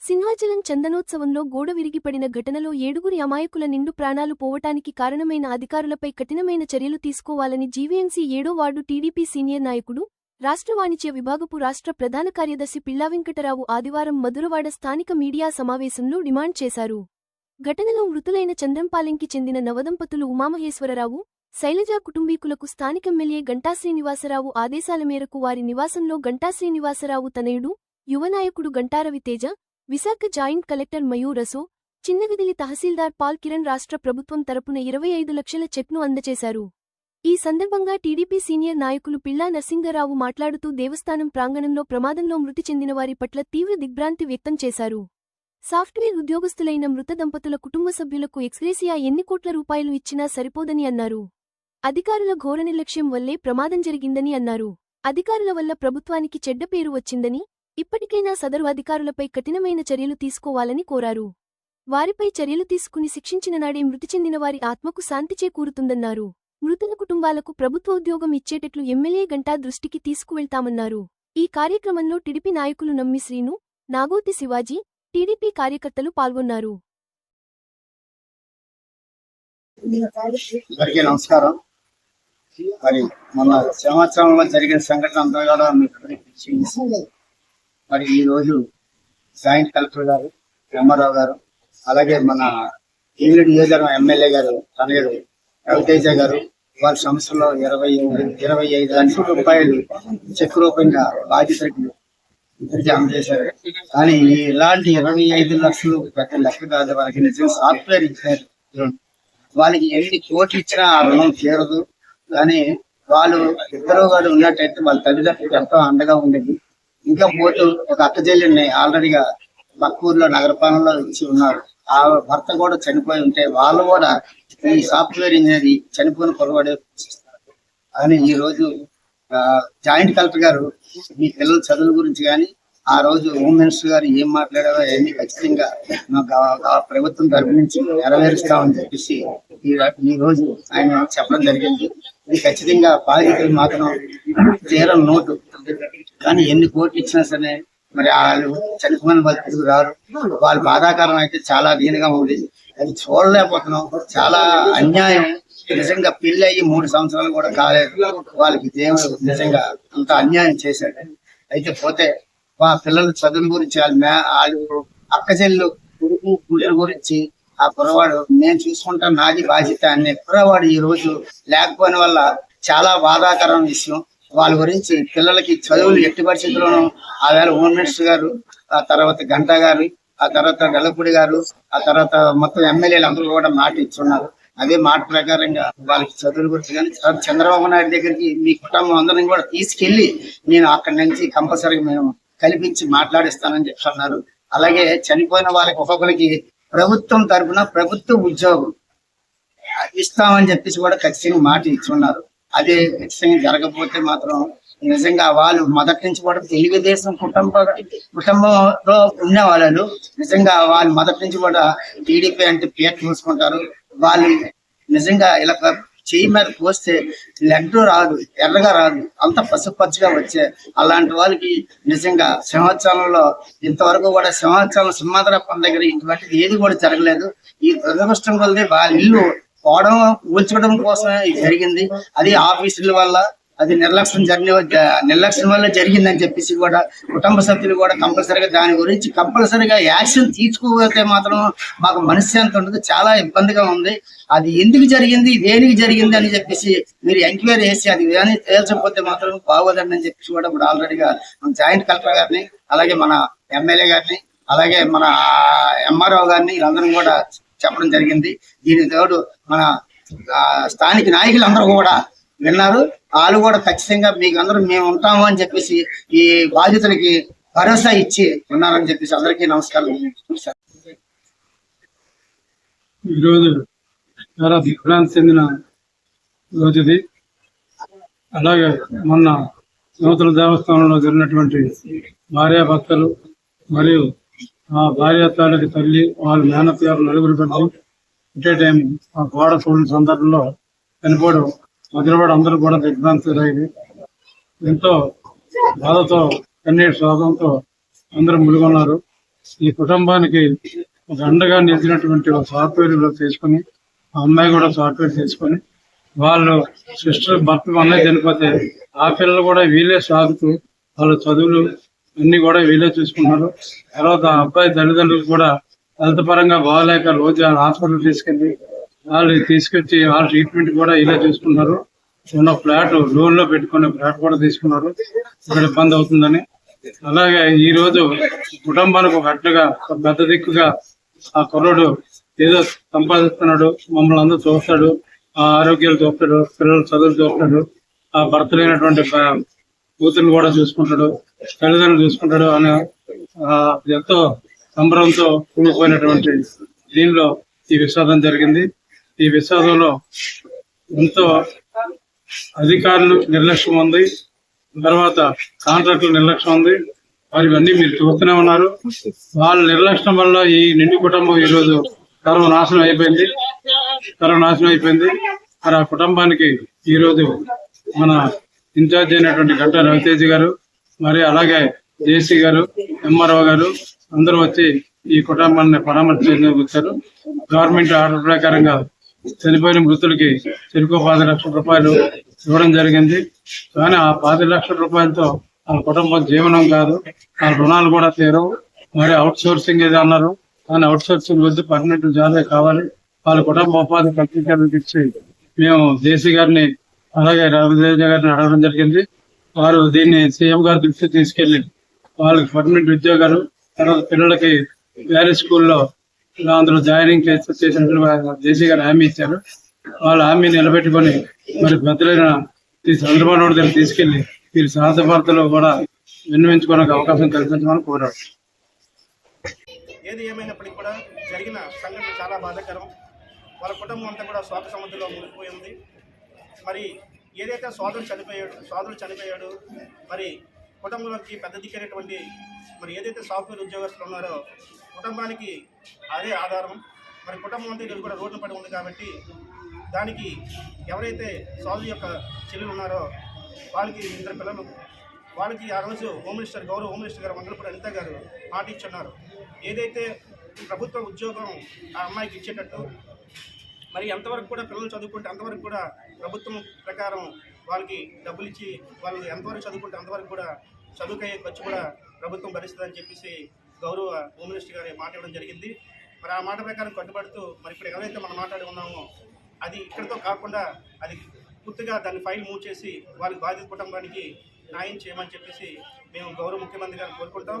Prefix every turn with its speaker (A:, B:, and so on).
A: సింహాచలం చందనోత్సవంలో గోడ విరిగిపడిన ఘటనలో ఏడుగురి అమాయకుల నిండు ప్రాణాలు పోవటానికి కారణమైన అధికారులపై కఠినమైన చర్యలు తీసుకోవాలని జీవీఎంసీ ఏడో వార్డు టీడీపీ సీనియర్ నాయకుడు రాష్ట్ర వాణిజ్య విభాగపు రాష్ట్ర ప్రధాన కార్యదర్శి పిల్లా వెంకటరావు ఆదివారం మధురవాడ స్థానిక మీడియా సమావేశంలో డిమాండ్ చేశారు. ఘటనలో మృతులైన చంద్రంపాలెంకి చెందిన నవదంపతులు ఉమామహేశ్వరరావు శైలజా కుటుంబీకులకు స్థానిక ఎమ్మెల్యే గంటా శ్రీనివాసరావు ఆదేశాల మేరకు వారి నివాసంలో గంటా శ్రీనివాసరావు తనయుడు యువనాయకుడు గంటారవి తేజ విశాఖ జాయింట్ కలెక్టర్ మయూరసో రసో చిన్నవిదిలి తహసీల్దార్ పాల్ కిరణ్ రాష్ట్ర ప్రభుత్వం తరపున ఇరవై ఐదు లక్షల చెక్ను అందజేశారు. ఈ సందర్భంగా టీడీపీ సీనియర్ నాయకులు పిల్లా నరసింగరావు మాట్లాడుతూ దేవస్థానం ప్రాంగణంలో ప్రమాదంలో మృతి చెందిన వారి పట్ల తీవ్ర దిగ్భ్రాంతి వ్యక్తం చేశారు. సాఫ్ట్వేర్ ఉద్యోగస్తులైన మృత దంపతుల కుటుంబ సభ్యులకు ఎక్స్గ్రేసియా ఎన్ని కోట్ల రూపాయలు ఇచ్చినా సరిపోదని అన్నారు. అధికారుల ఘోర నిర్లక్ష్యం వల్లే ప్రమాదం జరిగిందని అన్నారు. అధికారుల వల్ల ప్రభుత్వానికి చెడ్డ పేరు వచ్చిందని ఇప్పటికైనా సదరు అధికారులపై కఠినమైన చర్యలు తీసుకోవాలని కోరారు. వారిపై చర్యలు తీసుకుని శిక్షించిన నాడే మృతి చెందిన వారి ఆత్మకు శాంతి చేకూరుతుందన్నారు. మృతుల కుటుంబాలకు ప్రభుత్వ ఉద్యోగం ఇచ్చేటట్లు ఎమ్మెల్యే గంటా దృష్టికి తీసుకువెళ్తామన్నారు. ఈ కార్యక్రమంలో టీడీపీ నాయకులు నమ్మి శ్రీను నాగోతి శివాజీ టీడీపీ కార్యకర్తలు పాల్గొన్నారు.
B: నమస్కారం. మరి మన సంవత్సరంలో జరిగిన సంఘటన అంతా కూడా మీకు మరి ఈ జాయింట్ కలెక్టర్ గారు రామారావు గారు అలాగే మన ఇంగ్లీడ్ నియోజకవర్గం ఎమ్మెల్యే గారు తనయుడు రవితేజ గారు వాళ్ళ సంస్థలో ఇరవై ఇరవై ఐదు లక్షల రూపాయలు చెక్ రూపంగా బాధితులకు జమ చేశారు. కానీ ఇలాంటి ఇరవై ఐదు లక్షలు పెద్ద లెక్క కాదు. వాళ్ళకి నిజం సాఫ్ట్వేర్ ఇచ్చారు వాళ్ళకి ఎన్ని కోట్లు ఇచ్చినా ఆ రుణం తీరదు. కానీ వాళ్ళు ఇద్దరు వాళ్ళు ఉన్నట్టయితే వాళ్ళ తల్లిదండ్రులకు ఎంతో అండగా ఉండేది. ఇంకా పోతూ ఒక అక్క చెల్లిని ఆల్రెడీగా పక్క నగరపాలనలో ఇచ్చి ఉన్నారు. ఆ భర్త కూడా చనిపోయి ఉంటే వాళ్ళు కూడా ఈ సాఫ్ట్వేర్ ఇంజనీర్ చనిపోయిన పొరవాడే అని ఈ రోజు ఆ, జాయింట్ కలెక్టర్ గారు మీ పిల్లల చదువుల గురించి కానీ ఆ రోజు హోమ్ మినిస్టర్ గారు ఏం మాట్లాడారో అవన్నీ ఖచ్చితంగా ప్రభుత్వం తరపు నుంచి నెరవేరుస్తామని చెప్పేసి ఈ ఈ రోజు ఆయన చెప్పడం జరిగింది. ఇది ఖచ్చితంగా బాధితులు మాత్రం తీరం నోటు. కానీ ఎన్ని కోట్లు ఇచ్చినా సరే మరి వాళ్ళు చనిపోయిన వాళ్ళు తిరిగి రారు. వాళ్ళ బాధాకరం అయితే చాలా దీనిగా ఉంది. అది చూడలేకపోతున్నాం. చాలా అన్యాయం. నిజంగా పెళ్ళి అయ్యి మూడు సంవత్సరాలు కూడా కాలేదు. వాళ్ళకి దేవుడు నిజంగా అంత అన్యాయం చేశాడు. అయితే పోతే మా పిల్లల చదువు గురించి వాళ్ళు అక్క చెల్లు కొడుకు గురించి ఆ కుర్రవాడు నేను చూసుకుంటాను నాది బాధ్యత అనే కుర్రవాడు ఈ రోజు లేకపోయిన వల్ల చాలా బాధాకరం విషయం. వాళ్ళ గురించి పిల్లలకి చదువులు ఎట్టి పరిస్థితుల్లోనూ ఆ వేళ హోమ్ మినిస్టర్ గారు ఆ తర్వాత గంటా గారు ఆ తర్వాత వెల్లపూడి గారు ఆ తర్వాత మొత్తం ఎమ్మెల్యేలు అందరూ కూడా మాట ఇచ్చున్నారు. అదే మాట ప్రకారంగా వాళ్ళకి చదువుల గురించి కానీ చంద్రబాబు నాయుడు దగ్గరికి మీ కుటుంబం అందరిని కూడా తీసుకెళ్ళి నేను అక్కడి నుంచి కంపల్సరీగా మేము కల్పించి మాట్లాడిస్తానని చెప్తున్నారు అలాగే చనిపోయిన వాళ్ళకి ఒక్కొక్కరికి ప్రభుత్వం తరఫున ప్రభుత్వ ఉద్యోగం ఇస్తామని చెప్పేసి కూడా ఖచ్చితంగా మాట ఇచ్చున్నారు. అదే ఖచ్చితంగా జరగకపోతే మాత్రం నిజంగా వాళ్ళు మొదటి నుంచి కూడా తెలుగుదేశం కుటుంబ కుటుంబంలో ఉన్న వాళ్ళు నిజంగా వాళ్ళు మొదటి నుంచి కూడా టీడీపీ అంటే పేరు చూసుకుంటారు. వాళ్ళు నిజంగా ఇలా చేయి మీద పోస్తే లడ్డు రాదు ఎర్రగా రాదు అంత పసుపచ్చగా వచ్చే అలాంటి వాళ్ళకి నిజంగా సింహాచలంలో ఇంతవరకు కూడా సింహాచలం సింహాద్రప్పం దగ్గర ఇటువంటిది ఏది కూడా జరగలేదు. ఈ దురదృష్టం వల్లే వాళ్ళ ఇల్లు పోవడం కూల్చడం కోసమే ఇది జరిగింది. అది ఆఫీసుల వల్ల అది నిర్లక్ష్యం జరిగిన నిర్లక్ష్యం వల్ల జరిగిందని చెప్పేసి కూడా కుటుంబ సభ్యులు కూడా కంపల్సరీగా దాని గురించి కంపల్సరీగా యాక్షన్ తీసుకోకపోతే మాత్రం మాకు మనశ్శాంతి ఉండదు చాలా ఇబ్బందిగా ఉంది. అది ఎందుకు జరిగింది దేనికి జరిగింది అని చెప్పేసి మీరు ఎంక్వైరీ చేసి అది కానీ తేల్చకపోతే మాత్రం బాగోదండి అని చెప్పేసి కూడా ఇప్పుడు ఆల్రెడీగా మన జాయింట్ కలెక్టర్ గారిని అలాగే మన ఎమ్మెల్యే గారిని అలాగే మన ఎంఆర్ఓ గారిని వీళ్ళందరం కూడా చెప్పడం జరిగింది. దీనికి తోడు మన స్థానిక స్థానిక నాయకులందరూ కూడా విన్నారు. వాళ్ళు కూడా ఖచ్చితంగా మీకు అందరూ మేము ఉంటాము అని చెప్పేసి ఈ బాధితులకి భరోసా ఇచ్చి ఉన్నారని చెప్పేసి అందరికీ నమస్కారం.
C: ఈరోజు చాలా దిగ్భ్రాంతి చెందిన రోజు ఇది అలాగే మొన్న నూతన దేవస్థానంలో జరిగినటువంటి భార్యాభర్తలు మరియు ఆ భార్య తాలూకి తల్లి వాళ్ళ మేనత్యాలు నలుగురు పెట్టి ఇటే టైం ఆ గోడ చూడని సందర్భంలో చనిపోవడం మధ్యలో అందరూ కూడా దిగ్భ్రాంతులయ్యి ఎంతో బాధతో కన్నీటి శోకంతో అందరూ ములుగొన్నారు. ఈ కుటుంబానికి ఒక అండగా నిలిచినటువంటి ఒక సాఫ్ట్వేర్ తీసుకుని ఆ అమ్మాయి కూడా సాఫ్ట్వేర్ తీసుకొని వాళ్ళు సిస్టర్ భర్త అన్నయ్య చనిపోతే ఆ పిల్లలు కూడా వీళ్ళే సాగుతూ వాళ్ళ చదువులు అన్ని కూడా వీళ్ళే చూసుకుంటున్నారు. తర్వాత అబ్బాయి తల్లిదండ్రులు కూడా హెల్త్ పరంగా బాగాలేక రోజు హాస్పిటల్ తీసుకెళ్ళి వాళ్ళు తీసుకొచ్చి వాళ్ళ ట్రీట్మెంట్ కూడా వీళ్ళే చూసుకున్నారు ఉన్న ఫ్లాట్ లోన్లో పెట్టుకునే ఫ్లాట్ కూడా తీసుకున్నారు. ఇక్కడ ఇబ్బంది అవుతుందని. అలాగే ఈ రోజు కుటుంబానికి ఒక పెద్ద దిక్కుగా ఆ కుర్రుడు ఏదో సంపాదిస్తున్నాడు మమ్మల్ని అందరూ చూస్తాడు ఆ ఆరోగ్యాలు చూస్తాడు పిల్లలు చదువులు చూస్తాడు ఆ భర్త లేనటువంటి కూతుర్ని కూడా చూసుకుంటాడు తల్లిదండ్రులు చూసుకుంటాడు అని ఎంతో సంబరంతో కూలిపోయినటువంటి దీనిలో ఈ విషాదం జరిగింది. ఈ విషాదంలో ఎంతో అధికారులు నిర్లక్ష్యం ఉంది. తర్వాత కాంట్రాక్టులు నిర్లక్ష్యం ఉంది. వారి ఇవన్నీ మీరు చూస్తూనే ఉన్నారు. వాళ్ళ నిర్లక్ష్యం వల్ల ఈ నిండు కుటుంబం ఈ రోజు సర్వనాశనం అయిపోయింది. సర్వనాశనం అయిపోయింది. మరి ఆ కుటుంబానికి ఈ రోజు మన ఇన్ఛార్జ్ అయినటువంటి గంటా రవితేజ్ గారు మరి అలాగే జేసీ గారు ఎంఆర్ఓ గారు అందరూ వచ్చి ఈ కుటుంబాన్ని పరామర్శించేందుకు వచ్చారు గవర్నమెంట్ ఆర్డర్ ప్రకారంగా చనిపోయిన మృతులకి చెరుకు పది లక్షల రూపాయలు ఇవ్వడం జరిగింది. కానీ ఆ పది లక్షల రూపాయలతో వాళ్ళ కుటుంబం జీవనం కాదు. వాళ్ళ రుణాలు కూడా తీరవు. మరి అవుట్ సోర్సింగ్ ఏదో అన్నారు. కానీ అవుట్ సోర్సింగ్ వద్దు పర్మనెంట్ జాబే కావాలి. వాళ్ళ కుటుంబ ఉపాధి కల్పించాలని ఇచ్చి మేము జేసీ గారిని అలాగే రామదేవ్ గారిని అడగడం జరిగింది. వారు దీన్ని సీఎం గారి దృష్టికి తీసుకెళ్ళి వాళ్ళకి పర్మనెంట్ ఉద్యోగాలు తర్వాత పిల్లలకి వేరే స్కూల్లో అందులో జాయినింగ్ చేసి జేసీ గారు హామీ ఇచ్చారు. వాళ్ళ హామీ నిలబెట్టుకొని మరి పెద్దలైన చంద్రబాబు నాయుడు దగ్గర తీసుకెళ్ళి వీరి సాహస భారతలో కూడా విన్నవించుకోవడానికి అవకాశం కల్పించమని కోరారు.
D: ఏది ఏమైనప్పటికీ కూడా జరిగిన సంఘటన చాలా బాధాకరం. వాళ్ళ కుటుంబం అంతా కూడా స్వాత సముద్రంలో మునిగిపోయింది. మరి ఏదైతే సోదరుడు చనిపోయాడు సోదరుడు చనిపోయాడు మరి కుటుంబంలోకి పెద్ద దిక్కైనటువంటి మరి ఏదైతే సాఫ్ట్వేర్ ఉద్యోగస్తులు ఉన్నారో కుటుంబానికి అదే ఆధారం. మరి కుటుంబం అంతా ఈరోజు కూడా రోడ్డు పడి ఉంది కాబట్టి దానికి ఎవరైతే సోదరు యొక్క చెల్లెలు ఉన్నారో వాళ్ళకి ఇద్దరు పిల్లలు వాళ్ళకి ఆ రోజు హోమ్ మినిస్టర్ గౌరవ హోమ్ మినిస్టర్ గారు మంగళపూడి అనిత గారు మాట ఇచ్చున్నారు. ఏదైతే ప్రభుత్వ ఉద్యోగం ఆ అమ్మాయికి ఇచ్చేటట్టు మరి ఎంతవరకు కూడా పిల్లలు చదువుకుంటే అంతవరకు కూడా ప్రభుత్వం ప్రకారం వాళ్ళకి డబ్బులు ఇచ్చి వాళ్ళు ఎంతవరకు చదువుకుంటే అంతవరకు కూడా చదువుకయ్యే ఖర్చు కూడా ప్రభుత్వం భరిస్తుందని చెప్పేసి గౌరవ హోమ్ మినిస్టర్ గారి మాట ఇవ్వడం జరిగింది. మరి ఆ మాట ప్రకారం కట్టుబడుతూ మరి ఇప్పుడు ఎవరైతే మనం మాట్లాడి ఉన్నామో అది ఇక్కడితో కాకుండా అది పూర్తిగా దాన్ని ఫైల్ మూవ్ చేసి వాళ్ళకి బాధిత కుటుంబానికి న్యాయం చేయమని చెప్పేసి మేము గౌరవ ముఖ్యమంత్రి గారిని కోరుకుంటాం.